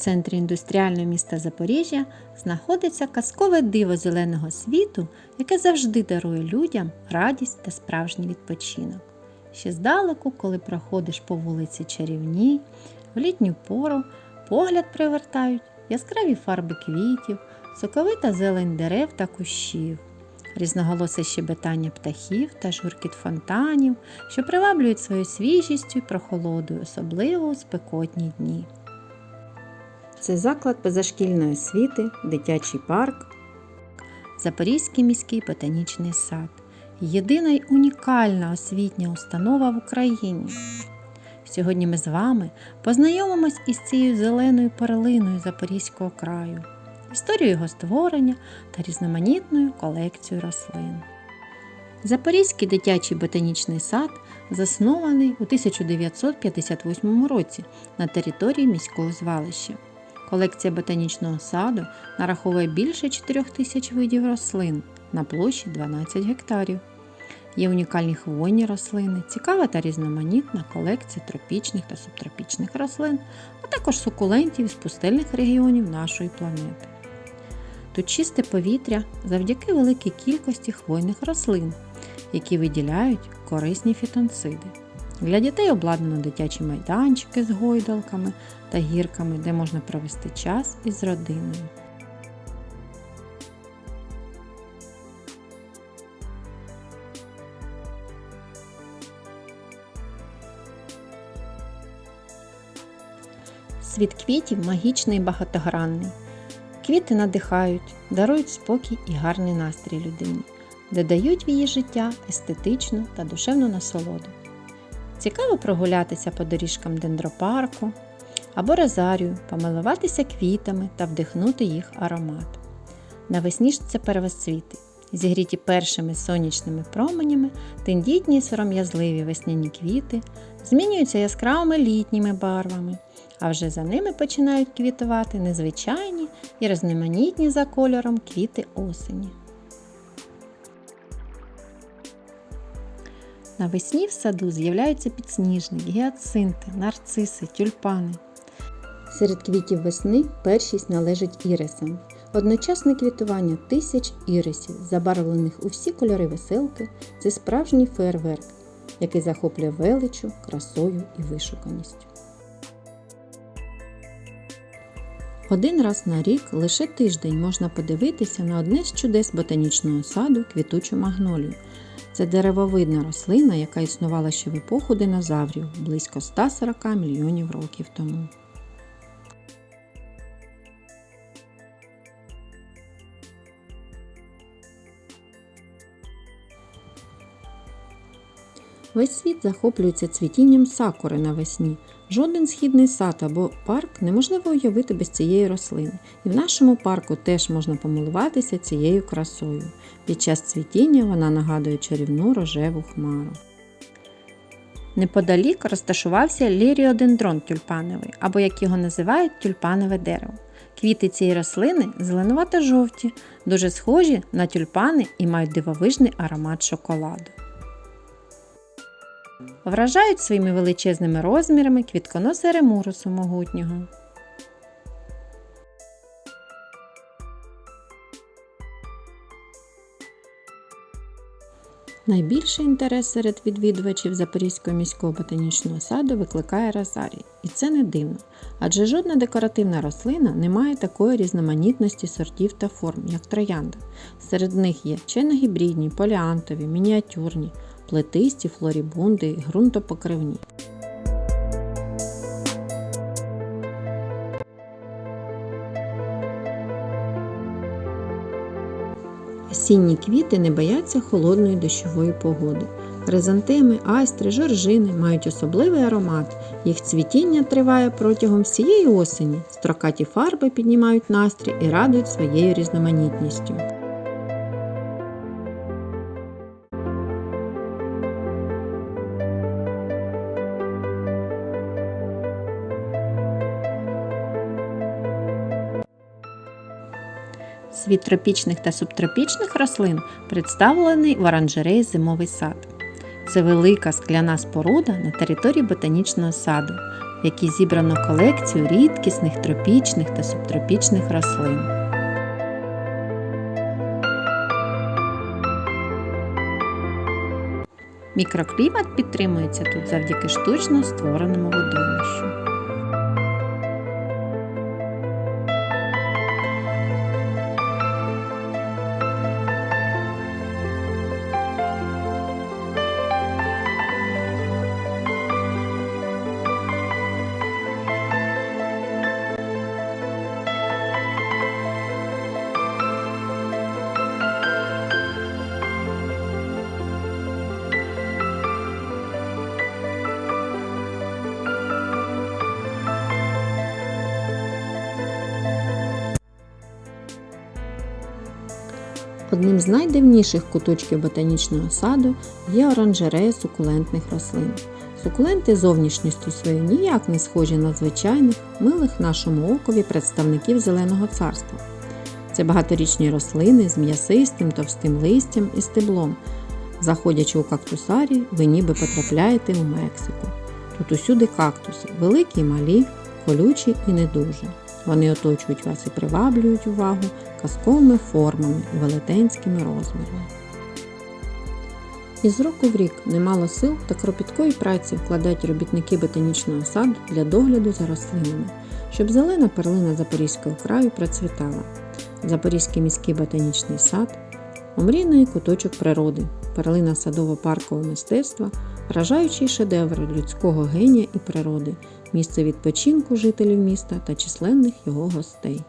центрі індустріального міста Запоріжжя знаходиться казкове диво зеленого світу, яке завжди дарує людям радість та справжній відпочинок. Ще здалеку, коли проходиш по вулиці Чарівній, в літню пору погляд привертають яскраві фарби квітів, соковита зелень дерев та кущів, різноголосе щебетання птахів та журкіт фонтанів, що приваблюють своєю свіжістю і прохолодою, особливо у спекотні дні. Це заклад позашкільної освіти, дитячий парк, Запорізький міський ботанічний сад. Єдина й унікальна освітня установа в Україні. Сьогодні ми з вами познайомимось із цією зеленою перлиною Запорізького краю, історією його створення та різноманітною колекцією рослин. Запорізький дитячий ботанічний сад заснований у 1958 році на території міського звалища. Колекція ботанічного саду нараховує більше 4 тисяч видів рослин на площі 12 гектарів. Є унікальні хвойні рослини, цікава та різноманітна колекція тропічних та субтропічних рослин, а також сукулентів із пустельних регіонів нашої планети. Тут чисте повітря завдяки великій кількості хвойних рослин, які виділяють корисні фітонциди. Для дітей обладнано дитячі майданчики з гойдалками та гірками, де можна провести час із родиною. Світ квітів магічний і багатогранний. Квіти надихають, дарують спокій і гарний настрій людині, додають в її життя естетичну та душевну насолоду. Цікаво прогулятися по доріжкам дендропарку або розарію, помилуватися квітами та вдихнути їх аромат. Навесні ж це первоцвіти, зігріті першими сонячними променями, тендітні сором'язливі весняні квіти змінюються яскравими літніми барвами, а вже за ними починають квітувати незвичайні і різноманітні за кольором квіти осені. Навесні в саду з'являються підсніжники, гіацинти, нарциси, тюльпани. Серед квітів весни першість належить ірисам. Одночасне квітування тисяч ірисів, забарвлених у всі кольори веселки, це справжній фейерверк, який захоплює величу, красою і вишуканістю. Один раз на рік лише тиждень можна подивитися на одне з чудес ботанічного саду квітучу магнолію. Це деревовидна рослина, яка існувала ще в епоху динозаврів близько 140 мільйонів років тому. Весь світ захоплюється цвітінням сакури навесні. Жоден східний сад або парк неможливо уявити без цієї рослини. І в нашому парку теж можна помилуватися цією красою. Під час цвітіння вона нагадує чарівну рожеву хмару. Неподалік розташувався ліріодендрон тюльпановий, або як його називають тюльпанове дерево. Квіти цієї рослини зеленувато-жовті, дуже схожі на тюльпани і мають дивовижний аромат шоколаду. Вражають своїми величезними розмірами квітконоси ремурусу могутнього. Найбільший інтерес серед відвідувачів Запорізького міського ботанічного саду викликає розарій. І це не дивно, адже жодна декоративна рослина не має такої різноманітності сортів та форм, як троянда. Серед них є чайногібридні, поліантові, мініатюрні, плетисті, флорібунди ґрунтопокривні. Осінні квіти не бояться холодної дощової погоди. Хризантеми, айстри, жоржини мають особливий аромат. Їх цвітіння триває протягом всієї осені. Строкаті фарби піднімають настрій і радують своєю різноманітністю. Світ тропічних та субтропічних рослин представлений в оранжереї зимовий сад. Це велика скляна споруда на території ботанічного саду. в якій зібрано колекцію рідкісних тропічних та субтропічних рослин. Мікроклімат підтримується тут завдяки штучно створеному водоймищу. Одним з найдивніших куточків ботанічного саду є оранжерея сукулентних рослин. Сукуленти зовнішністю своєю ніяк не схожі на звичайних, милих нашому окові представників зеленого царства. Це багаторічні рослини з м'ясистим товстим листям і стеблом. Заходячи у кактусарі, ви ніби потрапляєте у Мексику. Тут усюди кактуси, великі і малі, колючі і не дуже. Вони оточують вас і приваблюють увагу казковими формами і велетенськими розмірами. Із року в рік немало сил та кропіткої праці вкладають робітники ботанічного саду для догляду за рослинами, щоб зелена перлина Запорізького краю процвітала. Запорізький міський ботанічний сад омрійний куточок природи, перлина садово-паркового мистецтва, вражаючий шедевр людського генія і природи, місце відпочинку жителів міста та численних його гостей.